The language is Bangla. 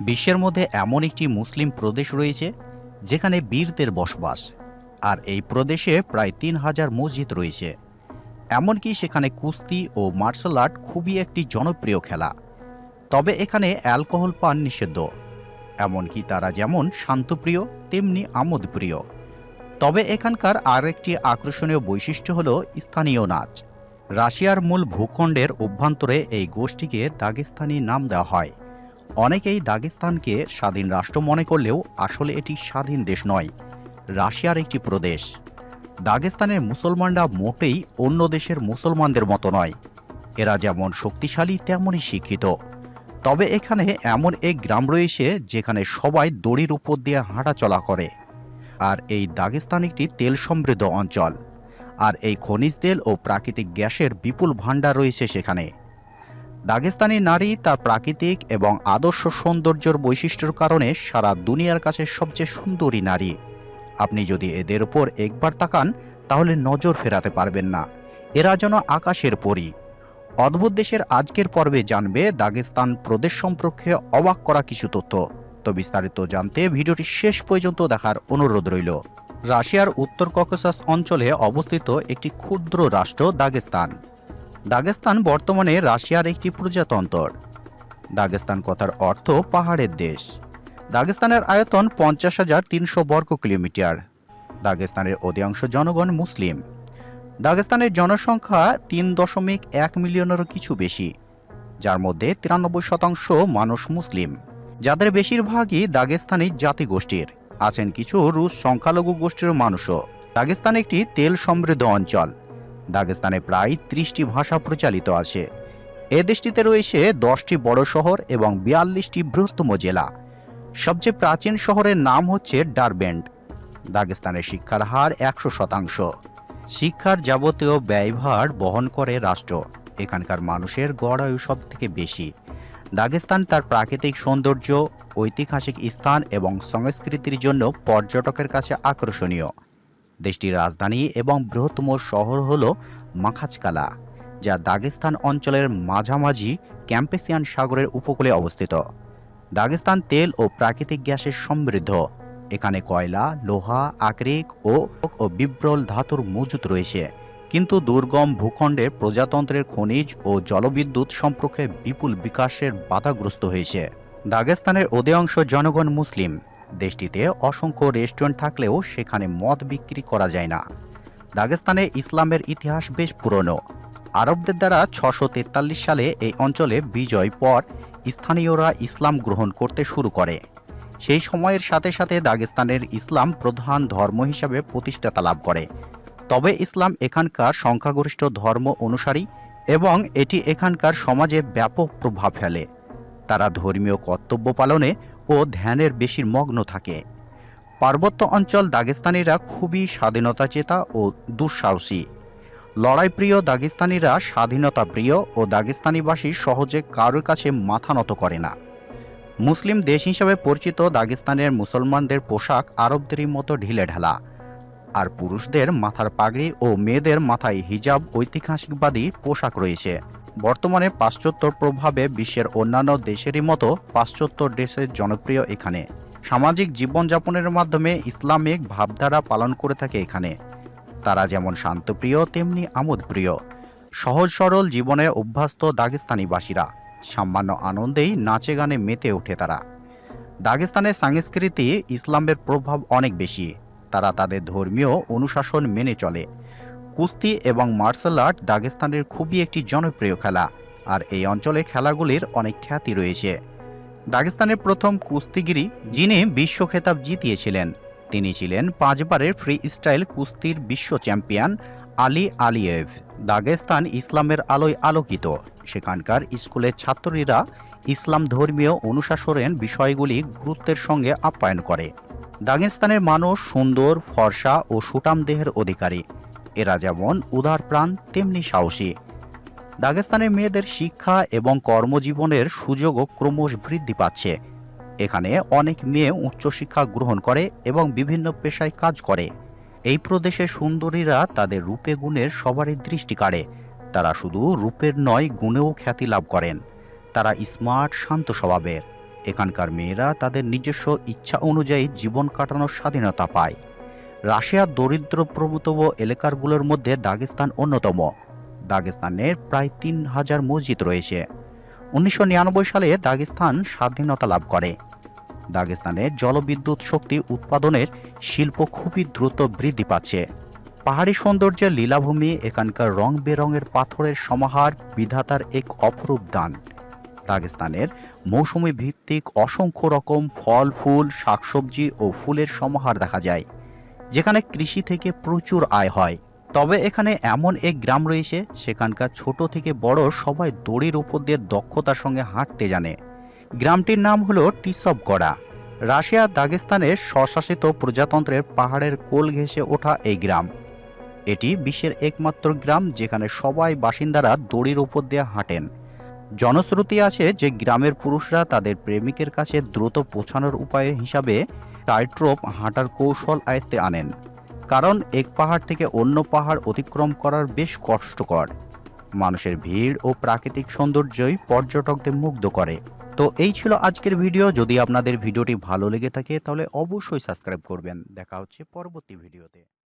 বিশ্বের মধ্যে এমন একটি মুসলিম প্রদেশ রয়েছে যেখানে বীরদের বসবাস, আর এই প্রদেশে প্রায় তিন হাজার মসজিদ রয়েছে। এমনকি সেখানে কুস্তি ও মার্শাল আর্ট খুবই একটি জনপ্রিয় খেলা। তবে এখানে অ্যালকোহল পান নিষিদ্ধ। এমনকি তারা যেমন শান্তপ্রিয়, তেমনি আমোদপ্রিয়। তবে এখানকার আরেকটি আকর্ষণীয় বৈশিষ্ট্য হল স্থানীয় নাচ। রাশিয়ার মূল ভূখণ্ডের অভ্যন্তরে এই গোষ্ঠীকে দাগেস্তানি নাম দেওয়া হয়। অনেকেই দাগেস্তানকে স্বাধীন রাষ্ট্র মনে করলেও আসলে এটি স্বাধীন দেশ নয়, রাশিয়ার একটি প্রদেশ। দাগেস্তানের মুসলমানরা মোটেই অন্য দেশের মুসলমানদের মতো নয়। এরা যেমন শক্তিশালী, তেমনই শিক্ষিত। তবে এখানে এমন এক গ্রাম রয়েছে যেখানে সবাই দড়ির উপর দিয়ে হাঁটাচলা করে। আর এই দাগেস্তান একটি তেল সমৃদ্ধ অঞ্চল। আর এই খনিজ তেল ও প্রাকৃতিক গ্যাসের বিপুল ভাণ্ডার রয়েছে সেখানে। দাগেস্তানি নারী তার প্রাকৃতিক এবং আদর্শ সৌন্দর্যর বৈশিষ্ট্যের কারণে সারা দুনিয়ার কাছে সবচেয়ে সুন্দরী নারী। আপনি যদি এদের উপর একবার তাকান, তাহলে নজর ফেরাতে পারবেন না। এরা যেন আকাশের পরী। অদ্ভুত দেশের আজকের পর্বে জানবে দাগেস্তান প্রদেশ সম্পর্কে অবাক করা কিছু তথ্য। তো বিস্তারিত জানতে ভিডিওটি শেষ পর্যন্ত দেখার অনুরোধ রইল। রাশিয়ার উত্তর ককেসাস অঞ্চলে অবস্থিত একটি ক্ষুদ্র রাষ্ট্র দাগেস্তান। দাগেস্তান বর্তমানে রাশিয়ার একটি প্রজাতন্ত্র। দাগেস্তান কথার অর্থ পাহাড়ের দেশ। দাগেস্তানের আয়তন পঞ্চাশ হাজার তিনশো বর্গ কিলোমিটার। দাগেস্তানের অধিকাংশ জনগণ মুসলিম। দাগেস্তানের জনসংখ্যা তিন দশমিক এক মিলিয়নেরও কিছু বেশি, যার মধ্যে তিরানব্বই শতাংশ মানুষ মুসলিম। যাদের বেশিরভাগই দাগেস্তানি জাতিগোষ্ঠীর, আছেন কিছু রুশ সংখ্যালঘু গোষ্ঠীর মানুষও। দাগেস্তান একটি তেল সমৃদ্ধ অঞ্চল। দাগেস্তানে প্রায় ত্রিশটি ভাষা প্রচালিত আছে। এ দেশটিতে রয়েছে দশটি বড় শহর এবং বিয়াল্লিশটি বৃহত্তম জেলা। সবচেয়ে প্রাচীন শহরের নাম হচ্ছে ডারবেন্ড দাগেস্তানের শিক্ষার হার একশো শতাংশ। শিক্ষার যাবতীয় ব্যয়ভার বহন করে রাষ্ট্র। এখানকার মানুষের গড় আয়ু সব থেকে বেশি। দাগেস্তান তার প্রাকৃতিক সৌন্দর্য, ঐতিহাসিক স্থান এবং সংস্কৃতির জন্য পর্যটকের কাছে আকর্ষণীয়। দেশটির রাজধানী এবং বৃহত্তম শহর হল মাখাচকালা যা দাগেস্তান অঞ্চলের মাঝামাঝি ক্যাম্পেসিয়ান সাগরের উপকূলে অবস্থিত। দাগেস্তান তেল ও প্রাকৃতিক গ্যাসের সমৃদ্ধ। এখানে কয়লা, লোহা, আকরিক ও ও বিব্রল ধাতুর মজুত রয়েছে। কিন্তু দুর্গম ভূখণ্ডে প্রজাতন্ত্রের খনিজ ও জলবিদ্যুৎ সম্পর্কে বিপুল বিকাশের বাধাগ্রস্ত হয়েছে। দাগেস্তানের অধিকাংশ জনগণ মুসলিম। দেশটিতে অসংখ্য রেস্টুরেন্ট থাকলেও সেখানে মদ বিক্রি করা যায় না। দাগেস্তানে ইসলামের ইতিহাস বেশ পুরনো। আরবদের দ্বারা ছশো সালে এই অঞ্চলে বিজয় পর স্থানীয়রা ইসলাম গ্রহণ করতে শুরু করে। সেই সময়ের সাথে সাথে দাগেস্তানের ইসলাম প্রধান ধর্ম হিসাবে প্রতিষ্ঠাতা লাভ করে। তবে ইসলাম এখানকার সংখ্যাগরিষ্ঠ ধর্ম অনুসারী এবং এটি এখানকার সমাজে ব্যাপক প্রভাব ফেলে। তারা ধর্মীয় কর্তব্য পালনে ও ধ্যানের বেশি মগ্ন থাকে। পার্বত্য অঞ্চল দাগেস্তানিরা খুবই স্বাধীনতা চেতা ও দুঃসাহসী। লড়াইপ্রিয় দাগিস্তানিরা স্বাধীনতা প্রিয় ও দাগিস্তানিবাসী সহজে কারোর কাছে মাথা নত করে না। মুসলিম দেশ হিসাবে পরিচিত দাগিস্তানের মুসলমানদের পোশাক আরবদেরই মতো ঢিলে ঢালা। আর পুরুষদের মাথার পাগড়ি ও মেয়েদের মাথায় হিজাব ঐতিহাসিকবাদী পোশাক রয়েছে। বর্তমানে পাশ্চাত্য প্রভাবে বিশ্বের অন্যান্য দেশেরই মতো পাশ্চাত্য দেশের জনপ্রিয় এখানে। সামাজিক জীবনযাপনের মাধ্যমে ইসলামিক ভাবধারা পালন করে থাকে এখানে। তারা যেমন শান্তপ্রিয়, তেমনি আমোদপ্রিয়। সহজ সরল জীবনে অভ্যস্ত দাগিস্তানিবাসীরা। সামান্য আনন্দেই নাচে গানে মেতে ওঠে তারা। দাগেস্তানের সংস্কৃতি ইসলামের প্রভাব অনেক বেশি। তারা তাদের ধর্মীয় অনুশাসন মেনে চলে। কুস্তি এবং মার্শাল আর্ট দাগেস্তানের খুবই একটি জনপ্রিয় খেলা, আর এই অঞ্চলে খেলাগুলির অনেক খ্যাতি রয়েছে। দাগেস্তানের প্রথম কুস্তিগিরি যিনি বিশ্ব খেতাব জিতিয়েছিলেন, তিনি ছিলেন পাঁচবারের ফ্রি স্টাইল কুস্তির বিশ্ব চ্যাম্পিয়ন আলী আলিয়েভ। দাগেস্তান ইসলামের আলোয় আলোকিত, সেখানকার স্কুলের ছাত্রীরা ইসলাম ধর্মীয় অনুশাসনের বিষয়গুলি গুরুত্বের সঙ্গে আপ্যায়ন করে। দাগেস্তানের মানুষ সুন্দর, ফর্সা ও সুটাম দেহের অধিকারী। এরা যেমন উদার প্রাণ, তেমনি সাহসী। দাগেস্তানের মেয়েদের শিক্ষা এবং কর্মজীবনের সুযোগও ক্রমশ বৃদ্ধি পাচ্ছে। এখানে অনেক মেয়ে উচ্চশিক্ষা গ্রহণ করে এবং বিভিন্ন পেশায় কাজ করে। এই প্রদেশের সুন্দরীরা তাদের রূপে গুণের সবারই দৃষ্টি কাড়ে। তারা শুধু রূপের নয়, গুণেও খ্যাতি লাভ করেন। তারা স্মার্ট, শান্ত স্বভাবের। এখানকার মেয়েরা তাদের নিজস্ব ইচ্ছা অনুযায়ী জীবন কাটানোর স্বাধীনতা পায়। রাশিয়ার দরিদ্র প্রভূতব এলাকাগুলোর মধ্যে দাগেস্তান অন্যতম। দাগেস্তানের প্রায় তিন হাজার মসজিদ রয়েছে। উনিশশো নিরানব্বই সালে দাগেস্তান স্বাধীনতা লাভ করে। দাগেস্তানের জলবিদ্যুৎ শক্তি উৎপাদনের শিল্প খুবই দ্রুত বৃদ্ধি পাচ্ছে। পাহাড়ি সৌন্দর্যের লীলাভূমি, এখানকার রং বেরঙের পাথরের সমাহার বিধাতার এক অপরূপ দান। দাগেস্তানের মৌসুমি ভিত্তিক অসংখ্য রকম ফল, ফুল, শাকসবজি ও ফুলের সমাহার দেখা যায়। যেখানে কৃষি থেকে প্রচুর আয় হয়। তবে এখানে এমন এক গ্রাম রয়েছে, সেখানকার ছোট থেকে বড় সবাই দড়ির উপর দিয়ে দক্ষতার সঙ্গে হাঁটতে জানে। গ্রামটির নাম হলো টিসবগড়া। রাশিয়া দাগেস্তানের স্বশাসিত প্রজাতন্ত্রের পাহাড়ের কোল ঘেঁষে ওঠা এই গ্রাম। এটি বিশ্বের একমাত্র গ্রাম যেখানে সবাই বাসিন্দারা দড়ির উপর দিয়ে হাঁটেন। জনশ্রুতি আছে যে গ্রামের পুরুষরা তাদের প্রেমিকের কাছে দ্রুত পৌঁছানোর উপায় হিসাবে টাইট্রোপ হাঁটার কৌশল আয়ত্তে আনেন। কারণ এক পাহাড় থেকে অন্য পাহাড় অতিক্রম করার বেশ কষ্টকর। মানুষের ভিড় ও প্রাকৃতিক সৌন্দর্যই পর্যটকদের মুগ্ধ করে। তো এই ছিল আজকের ভিডিও। যদি আপনাদের ভিডিওটি ভালো লেগে থাকে তাহলে অবশ্যই সাবস্ক্রাইব করবেন। দেখা হচ্ছে পরবর্তী ভিডিওতে।